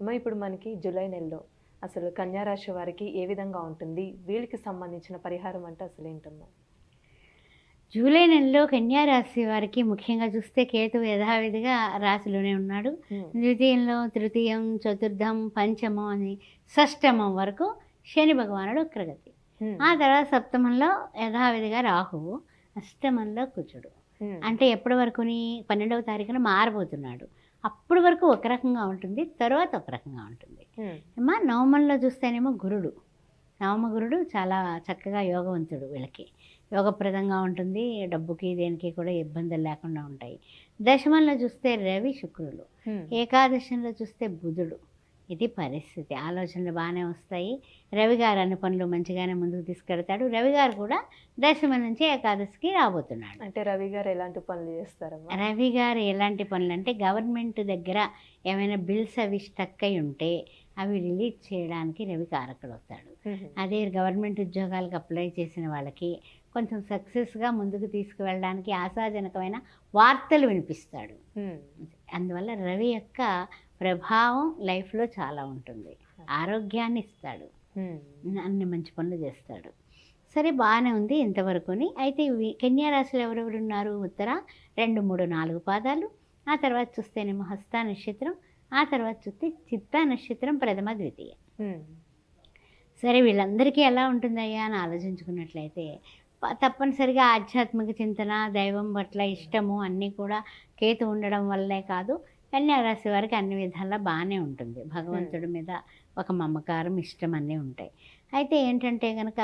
అమ్మ ఇప్పుడు మనకి జూలై నెలలో అసలు కన్యా రాశి వారికి ఏ విధంగా ఉంటుంది? వీళ్ళకి సంబంధించిన పరిహారం అంటే అసలు ఏంటమ్మా? జూలై నెలలో కన్యా రాశి వారికి ముఖ్యంగా చూస్తే కేతు యథావిధిగా రాశిలోనే ఉన్నాడు. ద్వితీయంలో తృతీయం చతుర్థం పంచమం అని షష్టమం వరకు శని భగవానుడు వక్రగతి. ఆ తర్వాత సప్తమంలో యథావిధిగా రాహువు అష్టమంలో కుజుడు. అంటే ఎప్పటి వరకుని? పన్నెండవ తారీఖున మారబోతున్నాడు. అప్పటి వరకు ఒక రకంగా ఉంటుంది తర్వాత ఒక రకంగా ఉంటుంది. అమ్మా నవమంలో చూస్తేనేమో గురుడు. నవమ గురుడు చాలా చక్కగా యోగవంతుడు వీళ్ళకి. యోగప్రదంగా ఉంటుంది డబ్బుకి దేనికి కూడా ఇబ్బందులు లేకుండా ఉంటాయి. దశమంలో చూస్తే రవి శుక్రులు. ఏకాదశంలో చూస్తే బుధుడు. ఇది పరిస్థితి. ఆలోచనలు బాగానే వస్తాయి. రవి గారు అన్ని పనులు మంచిగానే ముందుకు తీసుకెడతాడు రవి గారు కూడా దశమ నుంచి ఏకాదశికి రాబోతున్నాడు. అంటే రవి గారు ఎలాంటి పనులు చేస్తారమ్మా? రవి గారు ఎలాంటి పనులు అంటే గవర్నమెంట్ దగ్గర ఏమైనా బిల్స్ అవి స్టక్ అయి ఉంటే అవి రిలీజ్ చేయడానికి రవి అవుతాడు అదే గవర్నమెంట్ ఉద్యోగాలకు అప్లై చేసిన వాళ్ళకి కొంచెం సక్సెస్గా ముందుకు తీసుకువెళ్ళడానికి ఆశాజనకమైన వార్తలు వినిపిస్తాడు. అందువల్ల రవి యొక్క ప్రభావం లైఫ్లో చాలా ఉంటుంది. ఆరోగ్యాన్ని ఇస్తాడు. అన్ని మంచి పనులు చేస్తాడు. సరే బాగానే ఉంది ఇంతవరకుని. అయితే కన్యా రాశిలో ఎవరెవరు ఉన్నారు? ఉత్తర రెండు మూడు నాలుగు పాదాలు. ఆ తర్వాత చూస్తేనేమో హస్త నక్షత్రం. ఆ తర్వాత చూస్తే చిత్తా నక్షత్రం ప్రథమ ద్వితీయ. సరే వీళ్ళందరికీ ఎలా ఉంటుందయ్యా అని ఆలోచించుకున్నట్లయితే తప్పనిసరిగా ఆధ్యాత్మిక చింతన దైవం పట్ల ఇష్టము అన్నీ కూడా కేతు ఉండడం వల్లే కాదు. కన్యా రాశి వారికి అన్ని విధాలా బాగానే ఉంటుంది. భగవంతుడి మీద ఒక మమకారం ఇష్టం అన్నీ ఉంటాయి. అయితే ఏంటంటే కనుక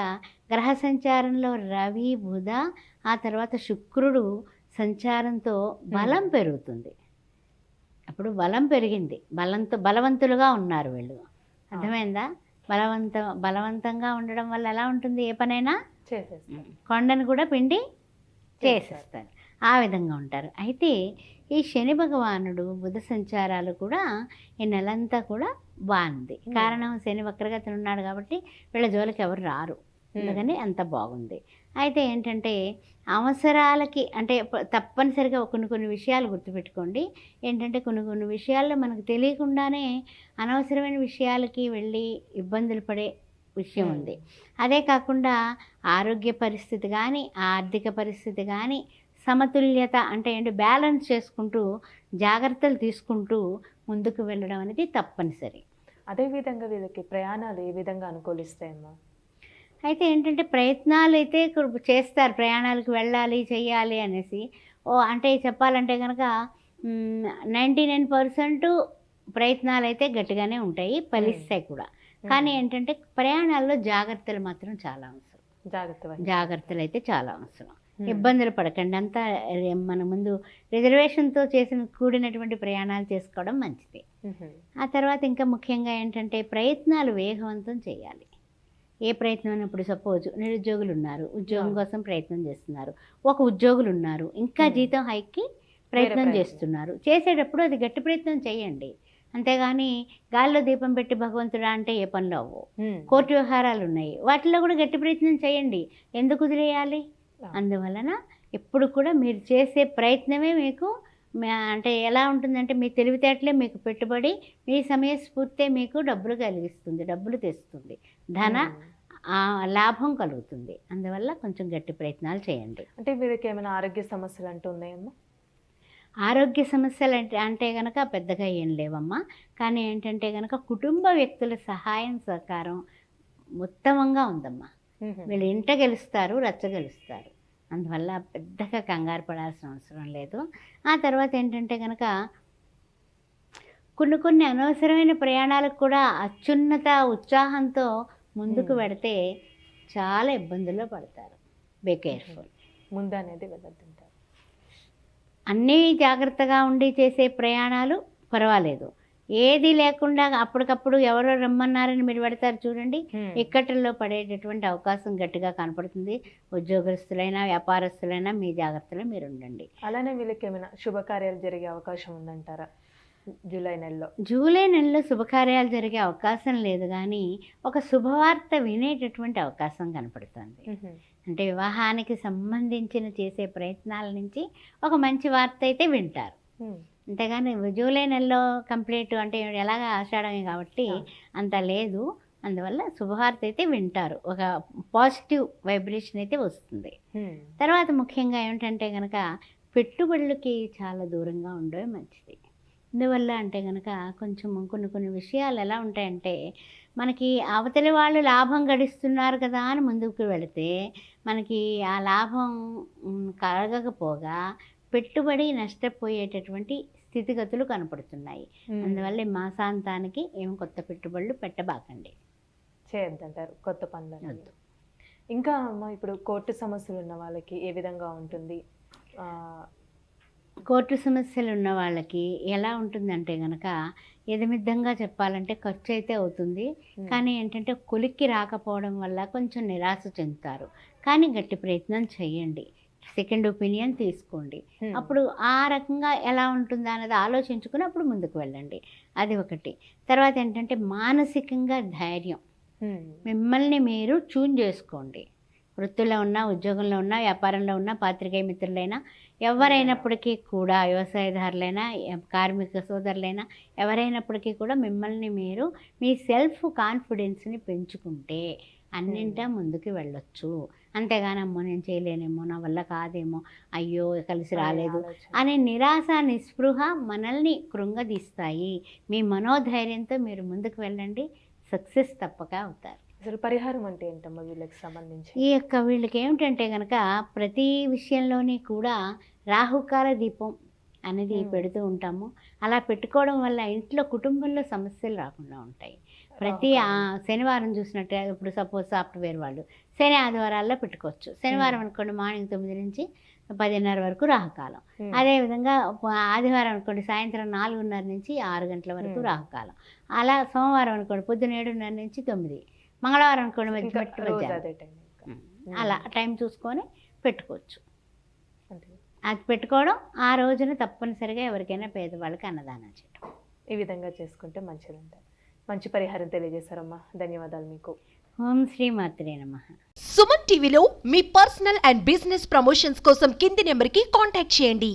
గ్రహ సంచారంలో రవి బుధ ఆ తర్వాత శుక్రుడు సంచారంతో బలం పెరుగుతుంది. అప్పుడు బలం పెరిగింది. బలంతో బలవంతులుగా ఉన్నారు వీళ్ళు. అర్థమైందా? బలవంత బలవంతంగా ఉండడం వల్ల ఎలా ఉంటుంది? ఏ పనైనా కొండను కూడా పిండి చేసేస్తారు. ఆ విధంగా ఉంటారు. అయితే ఈ శని భగవానుడు బుధ సంచారాలు కూడా ఈ నెలంతా కూడా బాగుంది. కారణం శని వక్రగతిని ఉన్నాడు కాబట్టి వీళ్ళ జోలికి ఎవరు రారు. అందుకని అంత బాగుంది. అయితే ఏంటంటే అవసరాలకి అంటే తప్పనిసరిగా కొన్ని కొన్ని విషయాలు గుర్తుపెట్టుకోండి. ఏంటంటే కొన్ని కొన్ని విషయాల్లో మనకు తెలియకుండానే అనవసరమైన విషయాలకి వెళ్ళి ఇబ్బందులు పడే విషయం. ఉంది. అదే కాకుండా ఆరోగ్య పరిస్థితి కానీ ఆర్థిక పరిస్థితి కానీ సమతుల్యత అంటే ఏంటి? బ్యాలెన్స్ చేసుకుంటూ జాగ్రత్తలు తీసుకుంటూ ముందుకు వెళ్ళడం అనేది తప్పనిసరి. అదే విధంగా వీళ్ళకి ప్రయాణాలు ఏ విధంగా అనుకూలిస్తాయమ్మా? అయితే ఏంటంటే ప్రయత్నాలు అయితే చేస్తారు. ప్రయాణాలకు వెళ్ళాలి చేయాలి అనేసి. ఓ అంటే చెప్పాలంటే కనుక నైంటీ నైన్ పర్సెంట్ ప్రయత్నాలు అయితే గట్టిగానే ఉంటాయి. ఫలిస్తాయి కూడా. కానీ ఏంటంటే ప్రయాణాల్లో జాగ్రత్తలు మాత్రం చాలా అవసరం. జాగ్రత్త. జాగ్రత్తలు అయితే చాలా అవసరం. ఇబ్బందులు పడకండి అంతా మన ముందు రిజర్వేషన్తో చేసిన కూడినటువంటి ప్రయాణాలు చేసుకోవడం మంచిది. ఆ తర్వాత ఇంకా ముఖ్యంగా ఏంటంటే ప్రయత్నాలు వేగవంతం చేయాలి ఏ ప్రయత్నం అని ఇప్పుడు సపోజ్ నిరుద్యోగులు ఉన్నారు ఉద్యోగం. కోసం ప్రయత్నం చేస్తున్నారు ఒక ఉద్యోగులు ఉన్నారు ఇంకా. జీతం హైక్కి ప్రయత్నం. చేస్తున్నారు చేసేటప్పుడు అది గట్టి ప్రయత్నం చేయండి అంతేగాని గాల్లో దీపం పెట్టి భగవంతుడా అంటే ఏ పనులు అవ్వవు మ్మ్. కోర్టు వ్యవహారాలు ఉన్నాయి వాటిలో కూడా గట్టి ప్రయత్నం చేయండి ఎందుకు వదిలేయాలి. అందువలన ఎప్పుడు కూడా మీరు చేసే ప్రయత్నమే మీకు అంటే ఎలా ఉంటుందంటే మీ తెలివితేటలే మీకు పెట్టుబడి మీ సమయస్ఫూర్తే మీకు డబ్బులు కలిగిస్తుంది డబ్బులు తెస్తుంది. ధన లాభం కలుగుతుంది. అందువల్ల కొంచెం గట్టి ప్రయత్నాలు చేయండి. అంటే వీళ్ళకి ఏమైనా ఆరోగ్య సమస్యలు అంటూ ఉన్నాయమ్మా? ఆరోగ్య సమస్యలు అంటే అంటే కనుక పెద్దగా ఏం లేవమ్మా. కానీ ఏంటంటే కనుక కుటుంబ వ్యక్తుల సహాయం సహకారం ఉత్తమంగా ఉందమ్మా. మ్మ్. వీళ్ళు ఇంట గెలుస్తారు రచ్చ గెలుస్తారు. అందువల్ల పెద్దగా కంగారు పడాల్సిన అవసరం లేదు. ఆ తర్వాత ఏంటంటే కనుక కొన్ని కొన్ని అనవసరమైన ప్రయాణాలకు కూడా అత్యున్నత ఉత్సాహంతో ముందుకు. పెడితే చాలా ఇబ్బందుల్లో పడతారు. బే కేర్ఫుల్ ముందు అనేది వెళ్ళొద్దంటారు. అన్నీ జాగ్రత్తగా ఉండి చేసే ప్రయాణాలు పర్వాలేదు. ఏది లేకుండా అప్పటికప్పుడు ఎవరో రమ్మన్నారని మీరు పెడతారు చూడండి. ఇక్కట్లో పడేటటువంటి అవకాశం గట్టిగా కనపడుతుంది. ఉద్యోగస్తులైనా వ్యాపారస్తులైనా మీ జాగ్రత్తలో మీరు ఉండండి. అలానే వీళ్ళకి ఏమైనా శుభకార్యాలు జరిగే అవకాశం ఉందంటారా? జూలై నెలలో. జూలై నెలలో శుభకార్యాలు జరిగే అవకాశం లేదు కానీ ఒక శుభవార్త వినేటటువంటి అవకాశం కనపడుతుంది. అంటే వివాహానికి సంబంధించిన చేసే ప్రయత్నాల నుంచి ఒక మంచి వార్త అయితే వింటారు. అంతేగాని జూలై నెలలో కంప్లీట్ అంటే ఎలాగ ఆషాఢమే కాబట్టి. అంత లేదు. అందువల్ల శుభవార్త అయితే వింటారు. ఒక పాజిటివ్ వైబ్రేషన్ అయితే వస్తుంది. తర్వాత ముఖ్యంగా ఏమిటంటే కనుక పెట్టుబడులకి చాలా దూరంగా ఉండడం మంచిది. ఎందువల్ల అంటే కనుక కొంచెం కొన్ని కొన్ని విషయాలు ఎలా ఉంటాయంటే మనకి అవతలి వాళ్ళు లాభం గడిస్తున్నారు కదా అని ముందుకు వెళితే మనకి ఆ లాభం కలగకపోగా పెట్టుబడి నష్టపోయేటటువంటి స్థితిగతులు కనపడుతున్నాయి. అందువల్ల మాసాంతానికి ఏం కొత్త పెట్టుబడులు పెట్టబాకండి. చేయొద్దంటారు కొత్త పనులు. ఇంకా అమ్మ ఇప్పుడు కోర్టు సమస్యలు ఉన్న వాళ్ళకి ఏ విధంగా ఉంటుంది? కోర్టు సమస్యలు ఉన్న వాళ్ళకి ఎలా ఉంటుందంటే కనుక ఎదమిద్దంగా చెప్పాలంటే ఖర్చు అయితే అవుతుంది కానీ ఏంటంటే కొలిక్కి రాకపోవడం వల్ల కొంచెం నిరాశ చెందుతారు. కానీ గట్టి ప్రయత్నం చేయండి. సెకండ్ ఒపీనియన్ తీసుకోండి. అప్పుడు ఆ రకంగా ఎలా ఉంటుందా అనేది ఆలోచించుకుని అప్పుడు ముందుకు వెళ్ళండి. అది ఒకటి. తర్వాత ఏంటంటే మానసికంగా ధైర్యం. మిమ్మల్ని మీరు చూన్ చేసుకోండి. వృత్తిలో ఉన్నా ఉద్యోగంలో ఉన్నా వ్యాపారంలో ఉన్నా పాత్రికేయ మిత్రులైనా ఎవరైనప్పటికీ కూడా వ్యవసాయదారులైనా కార్మిక సోదరులైనా ఎవరైనప్పటికీ కూడా మిమ్మల్ని మీరు మీ సెల్ఫ్ కాన్ఫిడెన్స్ని పెంచుకుంటే అన్నింటా ముందుకు వెళ్ళొచ్చు. అంతేగాని అమ్మో నేను చేయలేనేమో నా వల్ల కాదేమో అయ్యో కలిసి రాలేదు. అనే నిరాశ నిస్పృహ మనల్ని కృంగదీస్తాయి. మీ మనోధైర్యంతో మీరు ముందుకు వెళ్ళండి. సక్సెస్ తప్పక అవుతారు. అసలు పరిహారం అంటే ఏంటమ్మా వీళ్ళకి సంబంధించి? ఈ యొక్క వీళ్ళకి ఏమిటంటే కనుక ప్రతి విషయంలోని కూడా రాహుకాల దీపం అనేది. పెడుతూ ఉంటాము. అలా పెట్టుకోవడం వల్ల ఇంట్లో కుటుంబంలో సమస్యలు రాకుండా ఉంటాయి. ప్రతి ఆ శనివారం చూసినట్టే ఇప్పుడు సపోజ్ సాఫ్ట్వేర్ వాళ్ళు శని ఆదివారాల్లో పెట్టుకోవచ్చు. శనివారం అనుకోండి మార్నింగ్ తొమ్మిది నుంచి పదిన్నర వరకు రాహుకాలం. అదేవిధంగా ఆదివారం అనుకోండి సాయంత్రం నాలుగున్నర నుంచి ఆరు గంటల వరకు. రాహుకాలం. అలా సోమవారం అనుకోండి పొద్దున ఏడున్నర నుంచి తొమ్మిది. మంగళవారం అనుకోండి మధ్య. అలా టైం చూసుకొని పెట్టుకోవచ్చు. అది పెట్టుకోవడం ఆ రోజున తప్పనిసరిగా ఎవరికైనా పేదవాళ్ళకి అన్నదానం చేయడం ఈ విధంగా చేసుకుంటే మంచిదంటారు మంచి పరిహారం తెలియజేశారమ్మా. ధన్యవాదాలు మీకు. ఓం శ్రీ మాత్రే నమః. సుమన్ టీవీలో మీ పర్సనల్ అండ్ బిజినెస్ ప్రమోషన్స్ కోసం కింది నెంబర్కి కాంటాక్ట్ చేయండి.